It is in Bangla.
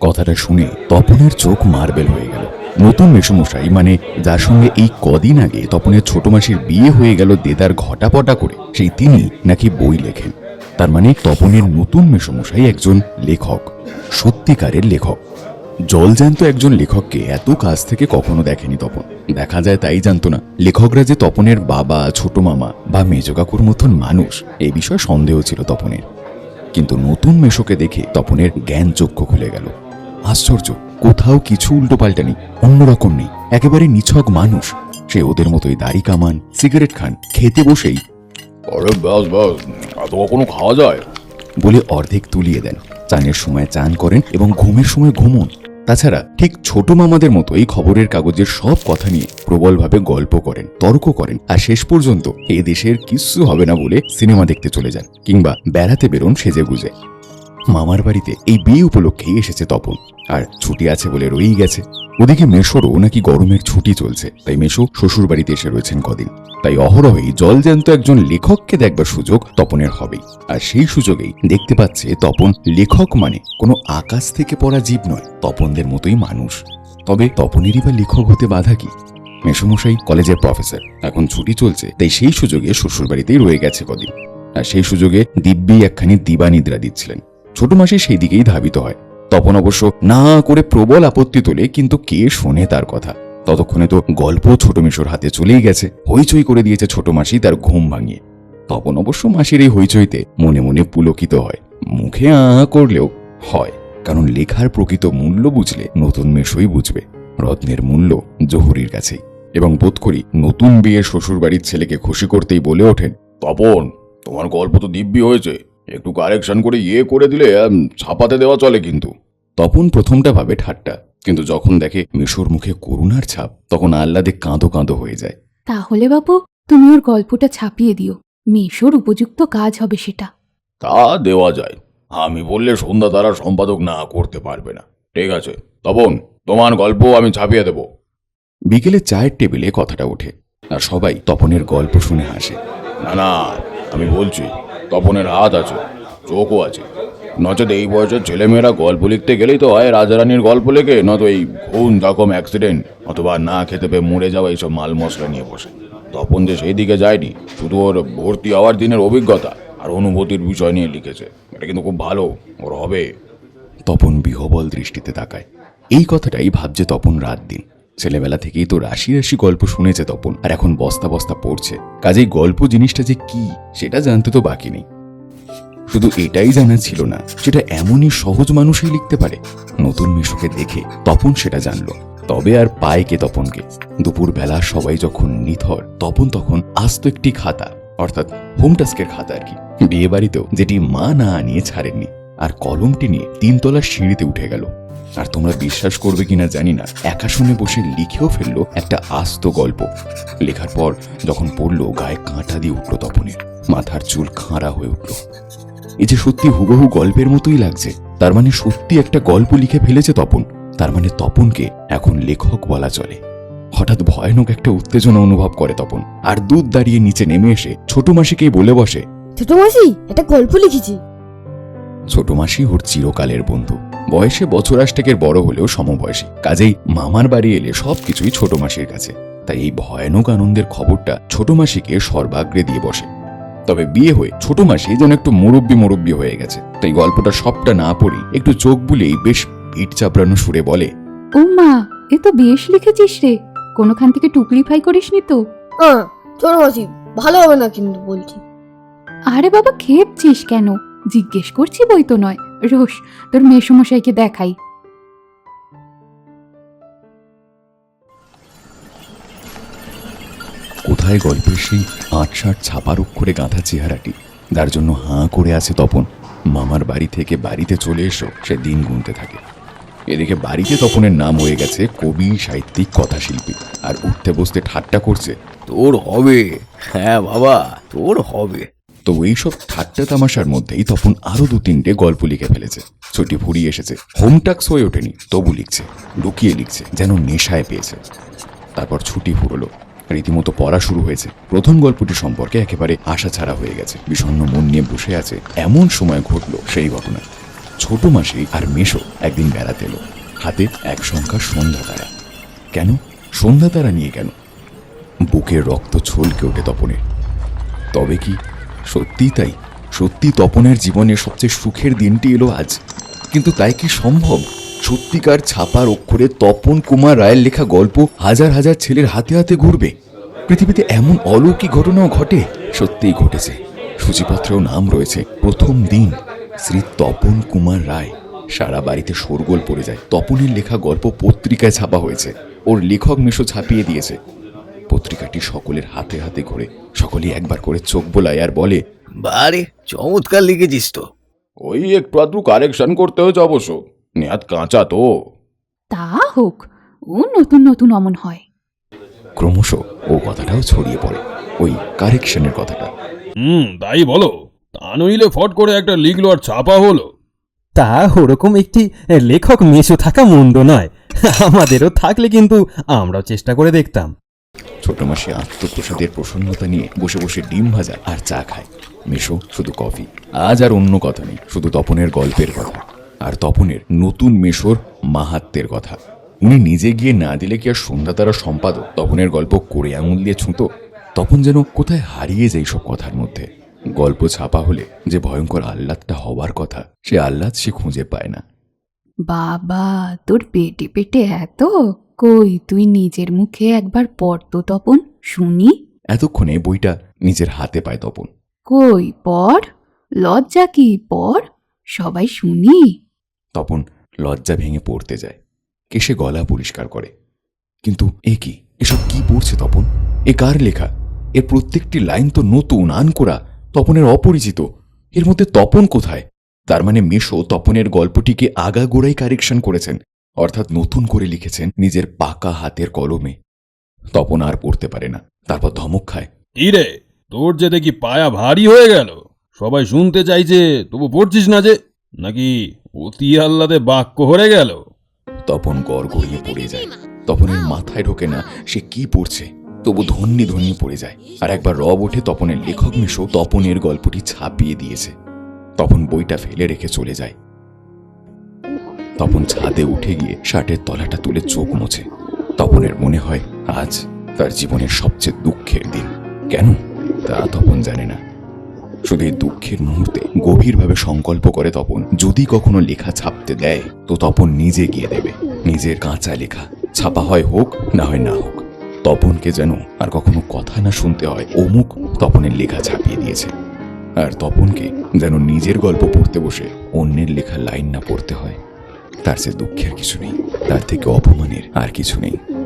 কথাটা শুনে তপনের চোখ মার্বেল হয়ে গেল। নতুন মেসমশাই মানে যার সঙ্গে এই কদিন আগে তপনের ছোট মাসির বিয়ে হয়ে গেল দেদার ঘটাপটা করে, সেই তিনি নাকি বই লেখেন। তার মানে তপনের নতুন মেসমশাই একজন লেখক, সত্যিকারের লেখক। জলজ্যান্ত একজন লেখককে এত কাছ থেকে কখনো দেখেনি তপন। দেখা যায় তাই জানতো না, লেখকরা যে তপনের বাবা, ছোট মামা বা মেজ কাকুর মতন মানুষ এই বিষয়ে সন্দেহ ছিল তপনের। কিন্তু নতুন মেশোকে দেখে তপনের জ্ঞান চক্ষু খুলে গেল। আশ্চর্য কোথাও কিছু উল্টো নেই অন্যরকম নেই একেবারে নিছক মানুষ। সে ওদের মতোই দাড়ি কামান সিগারেট খান খেতে বসেই। আরে ব্যাস ব্যাস এত কখনো খাওয়া যায়? বলে অর্ধেক তুলিয়ে দেন। চানের সময় চান করেন এবং ঘুমের সময় ঘুমন। তাছাড়া ঠিক ছোট মামাদের মতো এই খবরের কাগজের সব কথা নিয়ে প্রবলভাবে গল্প করেন, তর্ক করেন আর শেষ পর্যন্ত এ দেশের কিচ্ছু হবে না বলে সিনেমা দেখতে চলে যান কিংবা বেড়াতে বেরোন সেজে গুজে। মামার বাড়িতে এই বিয়ে উপলক্ষেই এসেছে তপন, আর ছুটি আছে বলে রয়েই গেছে। ওদিকে মেশোরও নাকি গরমের ছুটি চলছে। তাই মেশো শ্বশুর বাড়িতে এসে রয়েছেন কদিন। তাই অহরহই জলজ্যান্ত একজন লেখককে দেখবার সুযোগ তপনের হবেই। আর সেই সুযোগেই দেখতে পাচ্ছে তপন লেখক মানে কোনো আকাশ থেকে পড়া জীব নয়, তপনদের মতোই মানুষ। তবে তপনেরই বা লেখক হতে বাধা কি? মেসমশাই কলেজের প্রফেসর, এখন ছুটি চলছে, তাই সেই সুযোগে শ্বশুর বাড়িতেই রয়ে গেছে কদিন। আর সেই সুযোগে দিব্যি একখানি দিবানিদ্রা দিচ্ছিলেন। ছোট মাসে সেই দিকেই ধাবিত হয়। তপন অবশ্য না করে প্রবল আপত্তি তোলে, কিন্তু কে শোনে তার কথা? ততক্ষণে তো গল্প ছোট মিশোর হাতে চলেই গেছে। হইচই করে দিয়েছে ছোট মাসি তার ঘুম ভাঙিয়ে। তপন অবশ্য মাসির এই হইচইতে মনে মনে পুলকিত হয়। মুখে আ করলেও হয়, কারণ লেখার প্রকৃত মূল্য বুঝলে নতুন মেশই বুঝবে। রত্নের মূল্য জহুরির কাছেই। এবং বোধ করি নতুন বিয়ে শ্বশুর বাড়ির ছেলেকে খুশি করতেই বলে ওঠেন, তপন, তোমার গল্প তো দিব্যি হয়েছে। একটু কারেকশন করে ইয়ে করে দিলে আম, ছাপাতে দেওয়া চলে কিন্তু। তপন প্রথমটা ভাবে ঠাট্টা কিন্তু যখন দেখে মিশোর মুখে করুণার ছাপ তখন আহ্লাদে কাঁদো কাঁদো হয়ে যায়। তাহলে বাবু তুমি ওর গল্পটা ছাপিয়ে দিও। মেশোর উপযুক্ত কাজ হবে সেটা। তা দেওয়া যায়। আমি বললে সন্ধ্যা তারা সম্পাদক না করতে পারবে না। ঠিক আছে তপন তোমার গল্প আমি ছাপিয়ে দেবো। বিকেলে চায়ের টেবিলে কথাটা ওঠে আর সবাই তপনের গল্প শুনে হাসে। না না আমি বলছি তপনের হাত আছে, চোখও আছে। নচেত এই বয়সের ছেলেমেয়েরা গল্প লিখতে গেলেই তো হয়, রাজারানীর গল্প লেখে নয়তো এই খুন রকম অ্যাক্সিডেন্ট অথবা না খেতে পেয়ে মরে যাওয়া এইসব মাল মশলা নিয়ে বসে। তপন যে সেই দিকে যায়নি, শুধু ওর ভর্তি হওয়ার দিনের অভিজ্ঞতা আর অনুভূতির বিষয় নিয়ে লিখেছে। এটা কিন্তু খুব ভালো, ওর হবে। তপন বিহবল দৃষ্টিতে তাকায়। এই কথাটাই ভাবছে তপন রাত দিন। ছেলেবেলা থেকেই তো রাশি রাশি গল্প শুনেছে তপন, আর এখন বস্তা বস্তা পড়ছে। কাজেই গল্প জিনিসটা যে কি, সেটা জানতে তো বাকি নেই। শুধু এটাই জানা ছিল না, সেটা এমনই সহজ মানুষই লিখতে পারে। নতুন মিশুকে দেখে তপন সেটা জানলো। তবে আর পায় কে তপনকে? দুপুর বেলা সবাই যখন নিথর, তপন তখন আস্ত একটি খাতা, অর্থাৎ হোম টাস্কের খাতা আর কি। বিয়ে বাড়িতেও যেটি মা না আনিয়ে ছাড়েননি। আর কলমটি নিয়ে তিনতলার সিঁড়িতে উঠে গেল। আর তোমরা বিশ্বাস করবে কিনা জানি না একা শুনে বসে লিখেও ফেলল একটা আস্ত গল্প। লেখার পর যখন পড়ল, গায়ে কাঁটা দিয়ে উঠল তপনের মাথার চুল খাঁড়া হয়ে উঠল। এই যে সত্যি হুবহু গল্পের মতোই লাগছে, তার মানে সত্যি একটা গল্প লিখে ফেলেছে তপন। তার মানে তপনকে এখন লেখক বলা চলে। হঠাৎ ভয়ানক একটা উত্তেজনা অনুভব করে তপন। আর দুধ দাঁড়িয়ে নিচে নেমে এসে ছোট মাসিকেই বলে বসে ছোট মাসি একটা গল্প লিখেছি। ছোট মাসি ওর চিরকালের বন্ধু। বয়সে বছর আষ্টেকের বড় হলেও সমবয়সী। কাজেই মামার বাড়ি এলে সবকিছুই ছোট মাসির কাছে। তাই এই ভয়ানক আনন্দের খবরটা ছোট মাসিকে সর্বাগ্রে দিয়ে বসে। তবে বিয়ে হয়ে ছোট মাসি যেন একটু মুরব্বি মুরব্বি হয়ে গেছে। তাই গল্পটা সবটা না পড়ি একটু চোখ বুলেই বেশ পিঠ চাপড়ানো সুরে বলে ও মা এ তো বেশ লিখেছিস রে। কোনোখান থেকে টুকলি ফাই করিসনি তো? হ্যাঁ ছোট মাসি ভালো হবে না কিন্তু বলছি। আরে বাবা খেপছিস কেন? জিজ্ঞেস করছি বই তো নয়। রোস তোর মেসমশাইকে দেখাই। কোথায় গল্পের সেই আটষাট ছাপার অক্ষরে গাঁথা চেহারাটি? যার জন্য হাঁ করে আছে তপন। মামার বাড়ি থেকে বাড়িতে চলে এসো, সে দিন গুনতে থাকে। এদিকে বাড়িতে তপনের নাম হয়ে গেছে কবি, সাহিত্যিক, কথাশিল্পী। আর উঠতে বসতে ঠাট্টা করছে, তোর হবে। হ্যাঁ বাবা, তোর হবে। তো এইসব ঠাট্টা তামাশার মধ্যেই তপন আরও দু তিনটে গল্প লিখে ফেলেছে। ছুটি ফুরিয়ে এসেছে। হোম টাক্স হয়ে ওঠেনি, তবু লিখছে, লুকিয়ে লিখছে, যেন নেশায় পেয়েছে। তারপর ছুটি ফুরলো। রীতিমতো পড়া শুরু হয়েছে। প্রথম গল্পটি সম্পর্কে একেবারে আশা ছাড়া হয়ে গেছে। বিষণ্ণ মন নিয়ে বসে আছে, এমন সময় ঘটলো সেই ঘটনা। ছোট মাসি আর মেশো একদিন বেড়াতে এলো। হাতে এক সংখ্যা সন্ধ্যা তারা। কেন? সন্ধ্যা তারা নিয়ে কেন? বুকের রক্ত ছলকে ওঠে তপনের। তবে কি সত্যিই তাই। সত্যি তপনের জীবনে সবচেয়ে সুখের দিনটি এলো আজ। কিন্তু তাই কি সম্ভব? সত্যিকার ছাপার অক্ষরে তপন কুমার রায়ের লেখা গল্প হাজার হাজার ছেলের হাতে হাতে ঘুরবে। পৃথিবীতে এমন অলৌকিক ঘটনাও ঘটে। সত্যিই ঘটেছে। সূচিপত্রেও নাম রয়েছে। প্রথম দিন, শ্রী তপন কুমার রায়। সারা বাড়িতে শোরগোল পড়ে যায়। তপনের লেখা গল্প পত্রিকায় ছাপা হয়েছে। ওর লেখক মেশো ছাপিয়ে দিয়েছে। পত্রিকাটি সকলের হাতে হাতে ঘুরে সকলেই একবার করে চোখ বোলায় আর বলে বারে চমৎকার লিখেছিস তো। ওই একটু আধটু কারেকশন করতে হয়েছে অবশ্য নেহাত কাঁচা তো। তা হোক ও নতুন নতুন অমন হয়। ক্রমশ ও কথাটাও ছড়িয়ে পড়ে ওই কারেকশনের কথাটা। হুম তাই বলো তা নইলে ফট করে একটা লিখলো আর ছাপা হলো। তা ওরকম একটি লেখক মেশো থাকা মন্দ নয় আমাদেরও থাকলে কিন্তু আমরাও চেষ্টা করে দেখতাম। ছোট মাসে আত্মপ্রসাদের প্রসন্নতা নিয়ে বসে বসে ডিম ভাজা আর চা খায়। মেশো, শুধু কফি। আজ আর অন্য কথা নেই, শুধু তপনের গল্পের কথা। আর তপনের নতুন মেশোর মাহাত্মের কথা। উনি নিজে গিয়ে না দিলে কি আর সন্ধ্যা তারা সম্পাদক তপনের গল্প করে আঙুল দিয়ে ছুঁতো? তপন যেন কোথায় হারিয়ে যায় সব কথার মধ্যে। গল্প ছাপা হলে যে ভয়ঙ্কর আহ্লাদটা হওয়ার কথা, সে আহ্লাদ সে খুঁজে পায় না। বাবা, তোর পেটে পেটে এত? কই তুই নিজের মুখে একবার পড় তো তপন শুনি। এতক্ষণে বইটা নিজের হাতে পায় তপন। কই পড়? লজ্জা কি পড়? সবাই শুনি। তপন লজ্জা ভেঙে পড়তে যায়। কেসে গলা পরিষ্কার করে। কিন্তু এ কি? এসব কি পড়ছে তপন? এ কার লেখা? এর প্রত্যেকটি লাইন তো নতুন আনকোরা তপনের অপরিচিত। এর মধ্যে তপন কোথায়? তার মানে মেশো তপনের গল্পটিকে আগাগোড়াই কারেকশন করেছেন। অর্থাৎ নতুন করে লিখেছেন নিজের পাকা হাতের কলমে। তপন আর পড়তে পারে না। তারপর ধমক খায়। কি রে? তোর যে দেখি পায়া ভারী হয়ে গেল। সবাই শুনতে চাইছে তবু পড়ছিস না যে? নাকি অতি আহ্লাদে বাক্য হরে গেল? তপন গড় গড়িয়ে পড়ে যায়। তপনের মাথায় ঢোকে না সে কি পড়ছে। তবু ধন্যি ধন্যি পড়ে যায়। আর একবার রব ওঠে তপনের লেখক মিশো তপনের গল্পটি ছাপিয়ে দিয়েছে। তপন বইটা ফেলে রেখে চলে যায়। তপন ছাদে উঠে গিয়ে শার্টের তলাটা তুলে চোখ মোছে। তপনের মনে হয়, আজ তার জীবনের সবচেয়ে দুঃখের দিন। কেন? তা তপন জানে না। শুধু এই দুঃখের মুহূর্তে গভীরভাবে সংকল্প করে তপন, যদি কখনো লেখা ছাপতে দেয়, তো তপন নিজে গিয়ে দেবে। নিজের কাঁচা লেখা। ছাপা হয় হোক, না হয় না হোক। তপনকে যেন আর কখনো কথা না শুনতে হয়, অমুক তপনের লেখা ছাপিয়ে দিয়েছে। আর তপনকে যেন নিজের গল্প পড়তে বসে অন্যের লেখা লাইন না পড়তে হয়। তার সে দুঃখের কিছু নেই। তার থেকে অপমানের আর কিছু নেই।